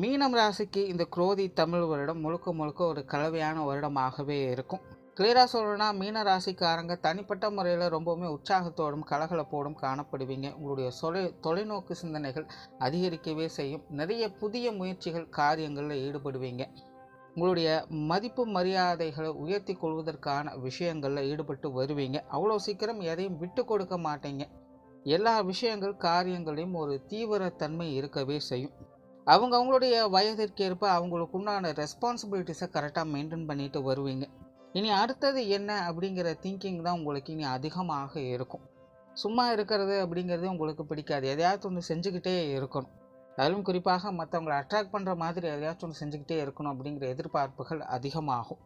மீனம் ராசிக்கு இந்த குரோதி தமிழ் வருடம் முழுக்க முழுக்க ஒரு கலவையான வருடமாகவே இருக்கும். கிளியராக சொல்லணும்னா மீன ராசிக்காரங்க தனிப்பட்ட முறையில் ரொம்பவுமே உற்சாகத்தோடும் கலகலப்போடும் காணப்படுவீங்க. உங்களுடைய தொலை தொலைநோக்கு சிந்தனைகள் அதிகரிக்கவே செய்யும். நிறைய புதிய முயற்சிகள் காரியங்களில் ஈடுபடுவீங்க. உங்களுடைய மதிப்பு மரியாதைகளை உயர்த்தி கொள்வதற்கான விஷயங்களில் ஈடுபட்டு வருவீங்க. அவ்வளோ சீக்கிரம் எதையும் விட்டு கொடுக்க மாட்டீங்க. எல்லா விஷயங்கள் காரியங்களையும் ஒரு தீவிரத்தன்மை இருக்கவே செய்யும். அவங்க அவங்களுடைய வயதிற்கேற்ப அவங்களுக்கு உண்டான ரெஸ்பான்சிபிலிட்டிஸை கரெக்டாக மெயின்டைன் பண்ணிட்டு வருவீங்க. இனி அடுத்தது என்ன அப்படிங்கிற திங்கிங் தான் உங்களுக்கு இனி அதிகமாக இருக்கும். சும்மா இருக்கிறது அப்படிங்கிறது உங்களுக்கு பிடிக்காது. எதையாச்சும் ஒன்று செஞ்சுக்கிட்டே இருக்கணும். அதிலும் குறிப்பாக மற்றவங்களை அட்ராக்ட் பண்ணுற மாதிரி எதையாச்சும் ஒன்று செஞ்சுக்கிட்டே இருக்கணும் அப்படிங்கிற எதிர்பார்ப்புகள் அதிகமாகும்.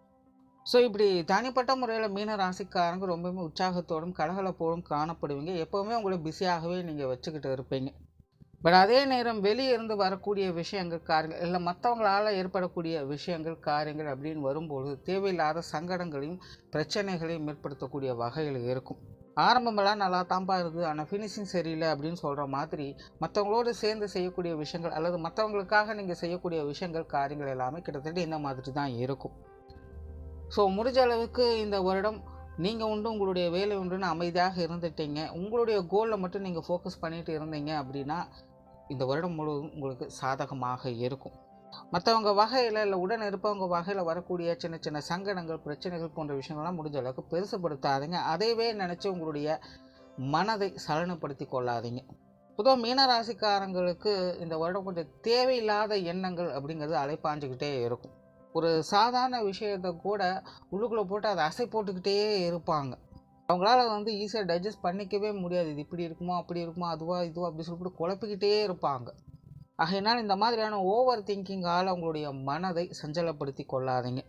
ஸோ இப்படி தனிப்பட்ட முறையில் மீன ராசிக்காரங்க ரொம்பவுமே உற்சாகத்தோடும் கலகலப்போடும் காணப்படுவீங்க. எப்போவுமே உங்களை பிஸியாகவே நீங்கள் வச்சுக்கிட்டு இருப்பீங்க. பட் அதே நேரம் வெளியே இருந்து வரக்கூடிய விஷயங்கள் காரியங்கள் இல்லை மற்றவங்களால் ஏற்படக்கூடிய விஷயங்கள் காரியங்கள் அப்படின்னு வரும்பொழுது தேவையில்லாத சங்கடங்களையும் பிரச்சனைகளையும் ஏற்படுத்தக்கூடிய வகையில் இருக்கும். ஆரம்பமெல்லாம் நல்லா தான்ப்பா இருக்குது ஆனால் ஃபினிஷிங் சரியில்லை அப்படின்னு சொல்கிற மாதிரி மற்றவங்களோடு சேர்ந்து செய்யக்கூடிய விஷயங்கள் அல்லது மற்றவங்களுக்காக நீங்கள் செய்யக்கூடிய விஷயங்கள் காரியங்கள் எல்லாமே கிட்டத்தட்ட இந்த மாதிரி தான் இருக்கும். ஸோ முடிஞ்ச அளவுக்கு இந்த வருடம் நீங்கள் உண்டு உங்களுடைய வேலை உண்டுன்னு அமைதியாக இருந்துட்டீங்க. உங்களுடைய கோலில் மட்டும் நீங்கள் ஃபோக்கஸ் பண்ணிட்டு இருந்தீங்க அப்படின்னா இந்த வருடம் முழுவதும் உங்களுக்கு சாதகமாக இருக்கும். மற்றவங்க வகையில் இல்லை உடன் இருப்பவங்க வகையில் வரக்கூடிய சின்ன சின்ன சங்கடங்கள் பிரச்சனைகள் போன்ற விஷயங்கள்லாம் முடிஞ்ச அளவுக்கு பெருசுப்படுத்தாதீங்க. அதையவே நினச்சி உங்களுடைய மனதை சலனப்படுத்தி கொள்ளாதீங்க. பொதுவாக மீனராசிக்காரங்களுக்கு இந்த வருடம் கொஞ்சம் தேவையில்லாத எண்ணங்கள் அப்படிங்கிறது அலைப்பாஞ்சிக்கிட்டே இருக்கும். ஒரு சாதாரண விஷயத்தை கூட உள்ளுக்குள்ளே போட்டு அதை அசை போட்டுக்கிட்டே இருப்பாங்க. அவங்களால வந்து ஈஸியாக டைஜஸ்ட் பண்ணிக்கவே முடியாது. இது இப்படி இருக்குமோ அப்படி இருக்குமோ அதுவா இதுவா அப்படி சொல்லிட்டு குழப்பிக்கிட்டே இருப்பாங்க. ஆகையினால் இந்த மாதிரியான ஓவர் திங்கிங்கால் அவங்களுடைய மனதை சஞ்சலப்படுத்தி கொள்ளாதீங்க.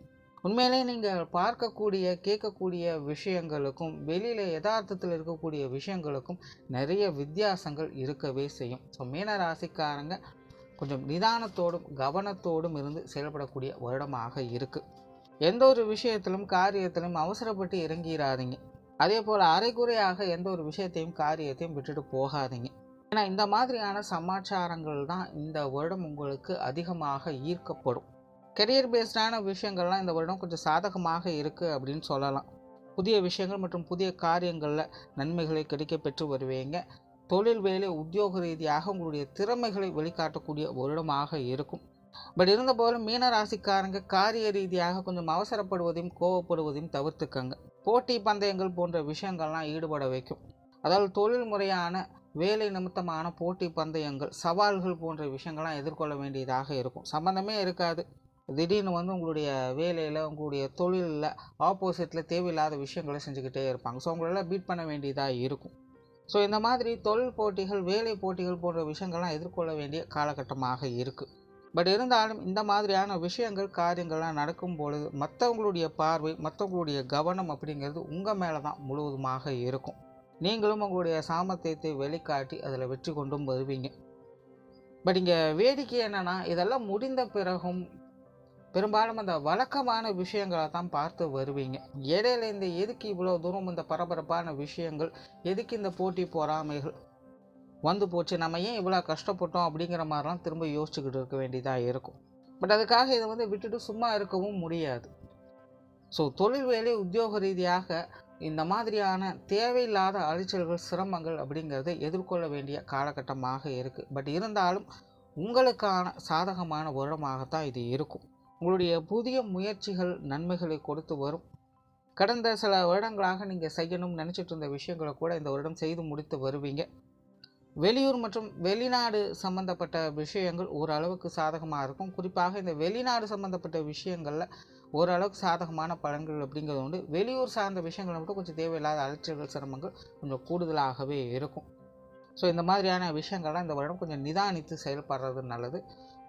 உண்மையிலே நீங்கள் பார்க்கக்கூடிய கேட்கக்கூடிய விஷயங்களுக்கும் வெளியில் யதார்த்தத்தில் இருக்கக்கூடிய விஷயங்களுக்கும் நிறைய வித்தியாசங்கள் இருக்கவே செய்யும். ஸோ மீன ராசிக்காரங்க கொஞ்சம் நிதானத்தோடும் கவனத்தோடும் இருந்து செயல்படக்கூடிய வருடமாக இருக்குது எந்த ஒரு விஷயத்திலும் காரியத்திலும் அவசரப்பட்டு இறங்கிடாதீங்க அதே போல் அரைகுறையாக எந்த ஒரு விஷயத்தையும் காரியத்தையும் விட்டுட்டு போகாதீங்க. ஏன்னா இந்த மாதிரியான சமாச்சாரங்கள் தான் இந்த வருடம் உங்களுக்கு அதிகமாக ஈர்க்கப்படும். கெரியர் பேஸ்டான விஷயங்கள்லாம் இந்த வருடம் கொஞ்சம் சாதகமாக இருக்குது அப்படின்னு சொல்லலாம். புதிய விஷயங்கள் மற்றும் புதிய காரியங்களில் நன்மைகளை கிடைக்க பெற்று வருவீங்க. தொழில் வேலை உத்தியோக ரீதியாக உங்களுடைய திறமைகளை வெளிக்காட்டக்கூடிய வருடமாக இருக்கும். பட் இருந்தபோதும் மீன ராசிக்காரங்க காரிய ரீதியாக கொஞ்சம் அவசரப்படுவதையும் கோவப்படுவதையும் தவிர்த்துக்கங்க. போட்டி பந்தயங்கள் போன்ற விஷயங்கள்லாம் ஈடுபட வைக்கும். அதாவது தொழில் முறையான வேலை நிமித்தமான போட்டி பந்தயங்கள் சவால்கள் போன்ற விஷயங்கள்லாம் எதிர்கொள்ள வேண்டியதாக இருக்கும். சம்மந்தமே இருக்காது. திடீர்னு வந்து உங்களுடைய வேலையில் உங்களுடைய தொழிலில் ஆப்போசிட்டில் தேவையில்லாத விஷயங்களை செஞ்சுக்கிட்டே இருப்பாங்க. ஸோ உங்களெல்லாம் பீட் பண்ண வேண்டியதாக இருக்கும். ஸோ இந்த மாதிரி தொழில் போட்டிகள் வேலை போட்டிகள் போன்ற விஷயங்கள்லாம் எதிர்கொள்ள வேண்டிய காலகட்டமாக இருக்குது பட் இருந்தாலும் இந்த மாதிரியான விஷயங்கள் காரியங்கள்லாம் நடக்கும் பொழுது மற்றவங்களுடைய பார்வை மற்றவங்களுடைய கவனம் அப்படிங்கிறது உங்கள் மேலே தான் முழுவதுமாக இருக்கும். நீங்களும் உங்களுடைய சாமர்த்தியத்தை வெளிக்காட்டி அதில் வெற்றி கொண்டும் வருவீங்க. பட் இங்கே வேடிக்கை என்னென்னா இதெல்லாம் முடிந்த பிறகும் பெரும்பாலும் அந்த வழக்கமான விஷயங்களை தான் பார்த்து வருவீங்க. இடையில இந்த எதுக்கு இவ்வளோ தூரம் இந்த பரபரப்பான விஷயங்கள் எதுக்கு இந்த போட்டி பொறாமைகள் வந்து போச்சு நம்ம ஏன் இவ்வளோ கஷ்டப்பட்டோம் அப்படிங்கிற மாதிரிலாம் திரும்ப யோசிச்சுக்கிட்டு இருக்க வேண்டியதாக இருக்கும். பட் அதுக்காக இதை வந்து விட்டுட்டு சும்மா இருக்கவும் முடியாது. ஸோ தொழில் வேலை உத்தியோக ரீதியாக இந்த மாதிரியான தேவையில்லாத அலைச்சல்கள் சிரமங்கள் அப்படிங்கிறத எதிர்கொள்ள வேண்டிய காலகட்டமாக இருக்குது பட் இருந்தாலும் உங்களுக்கான சாதகமான வருடமாகத்தான் இது இருக்கும். உங்களுடைய புதிய முயற்சிகள் நன்மைகளை கொடுத்து வரும். கடந்த சில வருடங்களாக நீங்கள் செய்யணும்னு நினச்சிட்டு இருந்த விஷயங்களை கூட இந்த வருடம் செய்து முடித்து வருவீங்க. வெளியூர் மற்றும் வெளிநாடு சம்மந்தப்பட்ட விஷயங்கள் ஓரளவுக்கு சாதகமாக இருக்கும். குறிப்பாக இந்த வெளிநாடு சம்மந்தப்பட்ட விஷயங்களில் ஓரளவுக்கு சாதகமான பலன்கள் அப்படிங்கிறது உண்டு. வெளியூர் சார்ந்த விஷயங்களை மட்டும் கொஞ்சம் தேவையில்லாத அலைச்சல்கள் சிரமங்கள் கொஞ்சம் கூடுதலாகவே இருக்கும். ஸோ இந்த மாதிரியான விஷயங்கள்லாம் இந்த வருடம் கொஞ்சம் நிதானித்து செயல்படுறது நல்லது.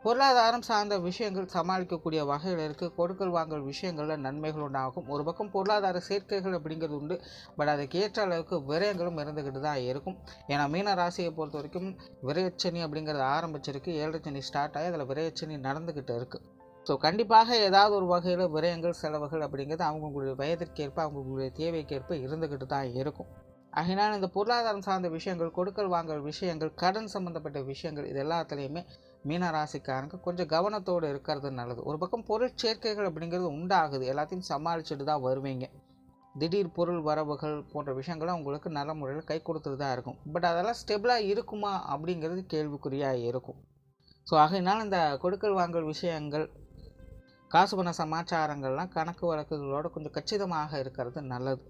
பொருளாதாரம் சார்ந்த விஷயங்கள் சமாளிக்கக்கூடிய வகையில் இருக்குது கொடுக்கல் வாங்கல் விஷயங்களில் நன்மைகள் உண்டாகும். ஒரு பக்கம் பொருளாதார சேர்க்கைகள் அப்படிங்கிறது உண்டு. பட் அதுக்கு ஏற்ற அளவுக்கு விரயங்களும் இருந்துக்கிட்டு தான் இருக்கும். ஏன்னா மீன ராசியை பொறுத்த வரைக்கும் விரயச்சனி அப்படிங்கிறது ஆரம்பிச்சிருக்கு. ஏழரைச்சனி ஸ்டார்ட் ஆகி அதில் விரயச்சனி நடந்துக்கிட்டு இருக்குது ஸோ கண்டிப்பாக ஏதாவது ஒரு வகையில் விரயங்கள் செலவுகள் அப்படிங்கிறது அவங்கவுங்களுடைய வயதிற்கேற்ப அவங்களுடைய தேவைக்கேற்ப இருந்துக்கிட்டு தான் இருக்கும். ஆகினால் இந்த பொருளாதாரம் சார்ந்த விஷயங்கள் கொடுக்கல் வாங்கல் விஷயங்கள் கடன் சம்மந்தப்பட்ட விஷயங்கள் இது எல்லாத்துலேயுமே மீன ராசிக்காரங்க கொஞ்சம் கவனத்தோடு இருக்கிறது நல்லது. ஒரு பக்கம் பொருள் சேர்க்கைகள் அப்படிங்கிறது உண்டாகுது. எல்லாத்தையும் சமாளிச்சுட்டு தான் வருவீங்க. திடீர் பொருள் வரவுகள் போன்ற விஷயங்களும் உங்களுக்கு நல்ல முறையில் கை கொடுத்துட்டு தான் இருக்கும். பட் அதெல்லாம் ஸ்டெபிளாக இருக்குமா அப்படிங்கிறது கேள்விக்குறியாக இருக்கும். ஸோ ஆகையினால் இந்த கொடுக்கல் வாங்கல் விஷயங்கள் காசு பண சமாச்சாரங்கள்லாம் கணக்கு வழக்குகளோடு கொஞ்சம் கச்சிதமாக இருக்கிறது நல்லது.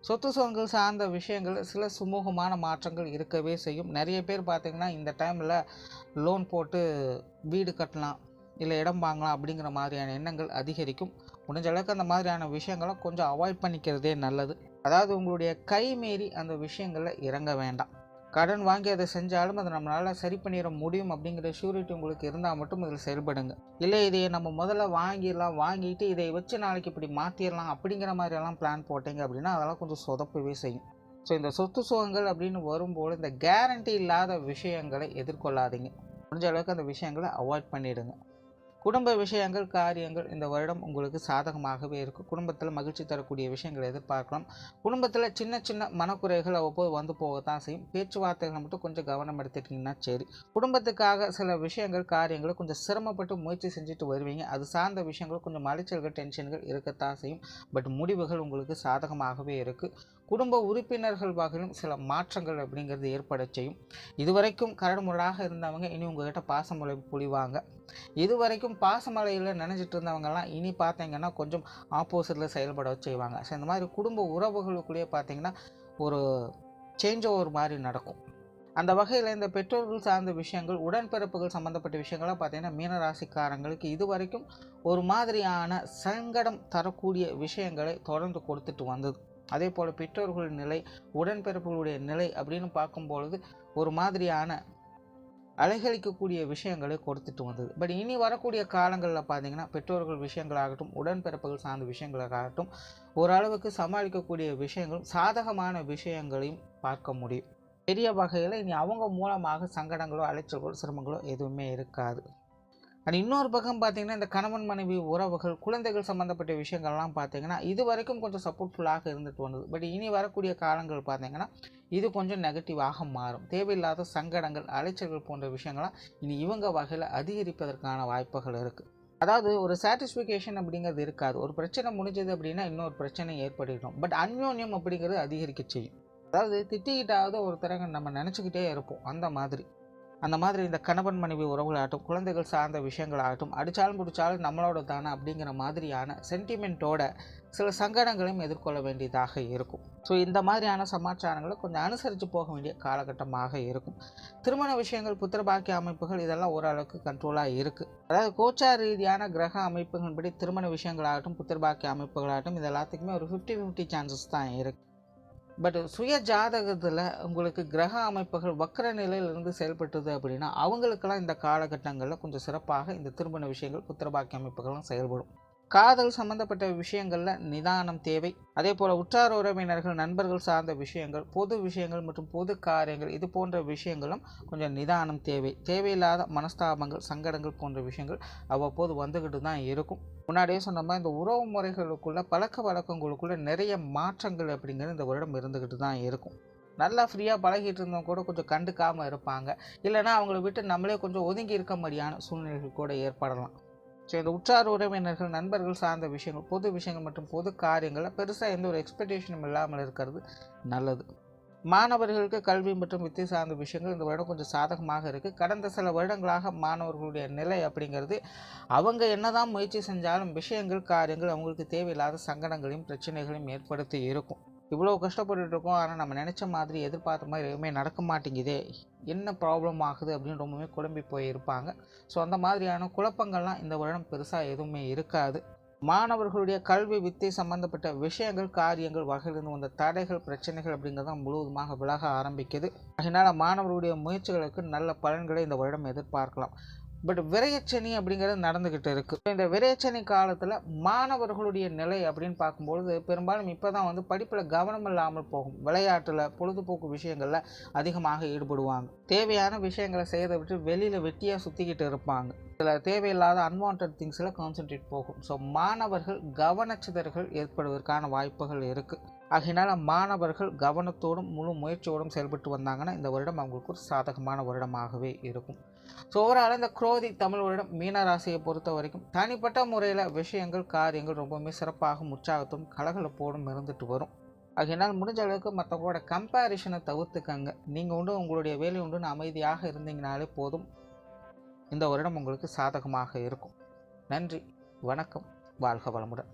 சொத்து சுகங்கள் சார்ந்த விஷயங்கள் சில சுமூகமான மாற்றங்கள் இருக்கவே செய்யும். நிறைய பேர் பார்த்திங்கன்னா இந்த டைமில் லோன் போட்டு வீடு கட்டலாம் இல்லை இடம் வாங்கலாம் அப்படிங்கிற மாதிரியான எண்ணங்கள் அதிகரிக்கும். முடிஞ்ச அளவுக்கு அந்த மாதிரியான விஷயங்களை கொஞ்சம் அவாய்ட் பண்ணிக்கிறதே நல்லது. அதாவது உங்களுடைய கை மீறி அந்த விஷயங்களில் இறங்க வேண்டாம். கடன் வாங்கி அதை செஞ்சாலும் அதை நம்மளால் சரி பண்ணிட முடியும் அப்படிங்கிற ஷூரிட்டி உங்களுக்கு இருந்தால் மட்டும் இதில் செயல்படுங்க. இல்லை இதையை நம்ம முதல்ல வாங்கிடலாம் வாங்கிட்டு இதை வச்சு நாளைக்கு இப்படி மாற்றிடலாம் அப்படிங்கிற மாதிரியெல்லாம் பிளான் போட்டீங்க அப்படின்னா அதெல்லாம் கொஞ்சம் சொதப்பவே செய்யும். ஸோ இந்த சொத்து சுகங்கள் அப்படின்னு வரும்போது இந்த கேரண்டி இல்லாத விஷயங்களை எதிர்கொள்ளாதீங்க. முடிஞ்ச அளவுக்கு அந்த விஷயங்களை அவாய்ட் பண்ணிவிடுங்க குடும்ப விஷயங்கள் காரியங்கள் இந்த வருடம் உங்களுக்கு சாதகமாகவே இருக்கும் குடும்பத்தில் மகிழ்ச்சி தரக்கூடிய விஷயங்களை எதிர்பார்க்கலாம் குடும்பத்தில் சின்ன சின்ன மனக்குறைகள் அவ்வப்போது வந்து போகத்தான் செய்யும். பேச்சுவார்த்தைகளை மட்டும் கொஞ்சம் கவனம் எடுத்துக்கிட்டிங்கன்னா சரி. குடும்பத்துக்காக சில விஷயங்கள் காரியங்களை கொஞ்சம் சிரமப்பட்டு முயற்சி செஞ்சுட்டு வருவீங்க. அது சார்ந்த விஷயங்கள் கொஞ்சம் அலைச்சல்கள் டென்ஷன்கள் இருக்கத்தான் செய்யும். பட் முடிவுகள் உங்களுக்கு சாதகமாகவே இருக்குது குடும்ப உறுப்பினர்கள் வகையிலும் சில மாற்றங்கள் அப்படிங்கிறது ஏற்பட செய்யும். இதுவரைக்கும் கரடுமுரடாக இருந்தவங்க இனி உங்ககிட்ட பாசமலை புழிவாங்க இதுவரைக்கும் பாசமலையில் நினைச்சிட்டு இருந்தவங்கலாம் இனி பார்த்தீங்கன்னா கொஞ்சம் ஆப்போசிட்டில் செயல்பட செய்வாங்க. ஸோ இந்த மாதிரி குடும்ப உறவுகளுக்குள்ளேயே பார்த்தீங்கன்னா ஒரு சேஞ்ச் ஓவர் மாதிரி நடக்கும். அந்த வகையில் இந்த பெற்றோர்கள் சார்ந்த விஷயங்கள் உடன்பிறப்புகள் சம்மந்தப்பட்ட விஷயங்களாக பார்த்தீங்கன்னா மீனராசிக்காரங்களுக்கு இது வரைக்கும் ஒரு மாதிரியான சங்கடம் தரக்கூடிய விஷயங்களை தொடர்ந்து கொடுத்துட்டு வந்தது. அதே போல் பெற்றோர்களின் நிலை உடன்பிறப்புகளுடைய நிலை அப்படின்னு பார்க்கும்பொழுது ஒரு மாதிரியான அலைகழிக்கக்கூடிய விஷயங்களை கொடுத்துட்டு வந்தது. பட் இனி வரக்கூடிய காலங்களில் பார்த்தீங்கன்னா பெற்றோர்கள் விஷயங்களாகட்டும் உடன்பிறப்புகள் சார்ந்த விஷயங்களாகட்டும் ஓரளவுக்கு சமாளிக்கக்கூடிய விஷயங்களும் சாதகமான விஷயங்களையும் பார்க்க முடியும். பெரிய வகையில் இனி அவங்க மூலமாக சங்கடங்களோ அலைச்சல்களோ சிரமங்களோ எதுவுமே இருக்காது. அண்ட் இன்னொரு பக்கம் பார்த்தீங்கன்னா இந்த கணவன் மனைவி உறவுகள் குழந்தைகள் சம்மந்தப்பட்ட விஷயங்கள்லாம் பார்த்தீங்கன்னா இது வரைக்கும் கொஞ்சம் சப்போர்ட்ஃபுல்லாக இருந்துட்டு வந்தது பட் இனி வரக்கூடிய காலங்கள் பார்த்தீங்கன்னா இது கொஞ்சம் நெகட்டிவாக மாறும். தேவையில்லாத சங்கடங்கள் அலைச்சல்கள் போன்ற விஷயங்கள்லாம் இனி இவங்க வகையில் அதிகரிப்பதற்கான வாய்ப்புகள் இருக்குது அதாவது ஒரு சாட்டிஸ்ஃபிகேஷன் அப்படிங்கிறது இருக்காது. ஒரு பிரச்சனை முடிஞ்சது அப்படின்னா இன்னொரு பிரச்சனை ஏற்படுகிறோம் பட் அந்யோன்யம் அப்படிங்கிறது அதிகரிக்க செய்யும். அதாவது திட்டிக்கிட்டாவது ஒருத்தரங்க நம்ம நினச்சிக்கிட்டே இருப்போம். அந்த மாதிரி. அந்த மாதிரி இந்த கணவன் மனைவி உறவுகளாகட்டும் குழந்தைகள் சார்ந்த விஷயங்களாகட்டும் அடித்தாலும் பிடிச்சாலும் நம்மளோட தானே அப்படிங்கிற மாதிரியான சென்டிமெண்ட்டோட சில சங்கடங்களையும் எதிர்கொள்ள வேண்டியதாக இருக்கும். ஸோ இந்த மாதிரியான சமாச்சாரங்களை கொஞ்சம் அனுசரித்து போக வேண்டிய காலகட்டமாக இருக்கும். திருமண விஷயங்கள் புத்திரபாக்கிய அமைப்புகள் இதெல்லாம் ஓரளவுக்கு கண்ட்ரோலாக இருக்குது அதாவது கோச்சார் ரீதியான கிரக அமைப்புகளின்படி திருமண விஷயங்களாகட்டும் புத்திரபாக்கிய அமைப்புகளாகட்டும் இது எல்லாத்துக்குமே ஒரு ஃபிஃப்டி ஃபிஃப்டி சான்சஸ் தான் இருக்குது பட் சுய ஜாதகத்தில் உங்களுக்கு கிரக அமைப்புகள் வக்கர நிலையிலிருந்து செயல்பட்டது அப்படின்னா அவங்களுக்கெல்லாம் இந்த காலகட்டங்களில் கொஞ்சம் சிறப்பாக இந்த திருமண விஷயங்கள் புத்திரபாக்கிய அமைப்புகளும் செயல்படும். காதல் சம்பந்தப்பட்ட விஷயங்களில் நிதானம் தேவை. அதே போல் உற்றார் உறவினர்கள் நண்பர்கள் சார்ந்த விஷயங்கள் பொது விஷயங்கள் மற்றும் பொது காரியங்கள் இது போன்ற விஷயங்களும் கொஞ்சம் நிதானம் தேவை. தேவையில்லாத மனஸ்தாபங்கள் சங்கடங்கள் போன்ற விஷயங்கள் அவ்வப்போது வந்துக்கிட்டு தான் இருக்கும். முன்னாடியே சொன்ன மாதிரி இந்த உறவு முறைகளுக்குள்ள பழக்க வழக்கங்களுக்குள்ள நிறைய மாற்றங்கள் அப்படிங்கிறது இந்த வருடம் இருந்துக்கிட்டு தான் இருக்கும். நல்லா ஃப்ரீயாக பழகிட்டு இருந்தவங்க கூட கொஞ்சம் கண்டுக்காமல் இருப்பாங்க. இல்லைன்னா அவங்கள விட்டு நம்மளே கொஞ்சம் ஒதுங்கி இருக்க மாதிரியான சூழ்நிலைகள் கூட ஏற்படலாம். ஸோ இந்த உற்றார் உறவினர்கள் நண்பர்கள் சார்ந்த விஷயங்கள் பொது விஷயங்கள் மற்றும் பொது காரியங்களில் பெருசாக எந்த ஒரு எக்ஸ்பெக்டேஷனும் இல்லாமல் இருக்கிறது. நல்லது. மாணவர்களுக்கு கல்வி மற்றும் வித்தை சார்ந்த விஷயங்கள் இந்த வருடம் கொஞ்சம் சாதகமாக இருக்குது கடந்த சில வருடங்களாக மாணவர்களுடைய நிலை அப்படிங்கிறது அவங்க என்னதான் முயற்சி செஞ்சாலும் விஷயங்கள் காரியங்கள் அவங்களுக்கு தேவையில்லாத சங்கடங்களையும் பிரச்சனைகளையும் ஏற்படுத்தி இருக்கும். இவ்வளோ கஷ்டப்பட்டுட்டு இருக்கோம் ஆனால் நம்ம நினச்ச மாதிரி எதிர்பார்த்த மாதிரி எதுவுமே நடக்க மாட்டேங்குதே. என்ன ப்ராப்ளம் ஆகுது அப்படின்னு ரொம்பவுமே குழம்பி போயிருப்பாங்க. ஸோ அந்த மாதிரியான குழப்பங்கள்லாம் இந்த வருடம் பெருசாக எதுவுமே இருக்காது. மாணவர்களுடைய கல்வி வித்தை சம்பந்தப்பட்ட விஷயங்கள் காரியங்கள் வகையிலிருந்து வந்த தடைகள் பிரச்சனைகள் அப்படிங்கிறத முழுவதுமாக விலக ஆரம்பிக்குது. அதனால் மாணவர்களுடைய முயற்சிகளுக்கு நல்ல பலன்களை இந்த வருடம் எதிர்பார்க்கலாம். பட் விரையச்சனி அப்படிங்கிறது நடந்துக்கிட்டு இருக்குது இந்த விரையச்சனி காலத்தில் மாணவர்களுடைய நிலை அப்படின்னு பார்க்கும்பொழுது பெரும்பாலும் இப்போ தான் வந்து படிப்பில் கவனம் இல்லாமல் போகும். விளையாட்டில் பொழுதுபோக்கு விஷயங்களில் அதிகமாக ஈடுபடுவாங்க. தேவையான விஷயங்களை செய்யறதை விட்டு வெளியில் வெட்டியாக சுற்றிக்கிட்டு இருப்பாங்க. சில தேவையில்லாத அன்வான்ட் திங்ஸில் கான்சென்ட்ரேட் போகும். ஸோ மாணவர்கள் கவனச்சிதறல்கள் ஏற்படுவதற்கான வாய்ப்புகள் இருக்குது ஆகையினால் மாணவர்கள் கவனத்தோடும் முழு முயற்சியோடும் செயல்பட்டு வந்தாங்கன்னா இந்த வருடம் அவங்களுக்கு ஒரு சாதகமான வருடமாகவே இருக்கும். ஸோ ஓவரால் இந்த குரோதி தமிழ் வருடம் மீனராசியை பொறுத்த வரைக்கும் தனிப்பட்ட முறையில் விஷயங்கள் காரியங்கள் ரொம்பவுமே சிறப்பாகவும் உற்சாகத்தும் கலகலப்போடும் இருந்துட்டு வரும். ஆகையினால் முடிஞ்ச அளவுக்கு மற்றவங்களோட கம்பேரிஷனை தவிர்த்துக்கங்க. நீங்கள் உண்டு உங்களுடைய வேலை உண்டுன்னு அமைதியாக இருந்தீங்கனாலே போதும். இந்த வருடம் உங்களுக்கு சாதகமாக இருக்கும். நன்றி வணக்கம் வாழ்க வளமுடன்.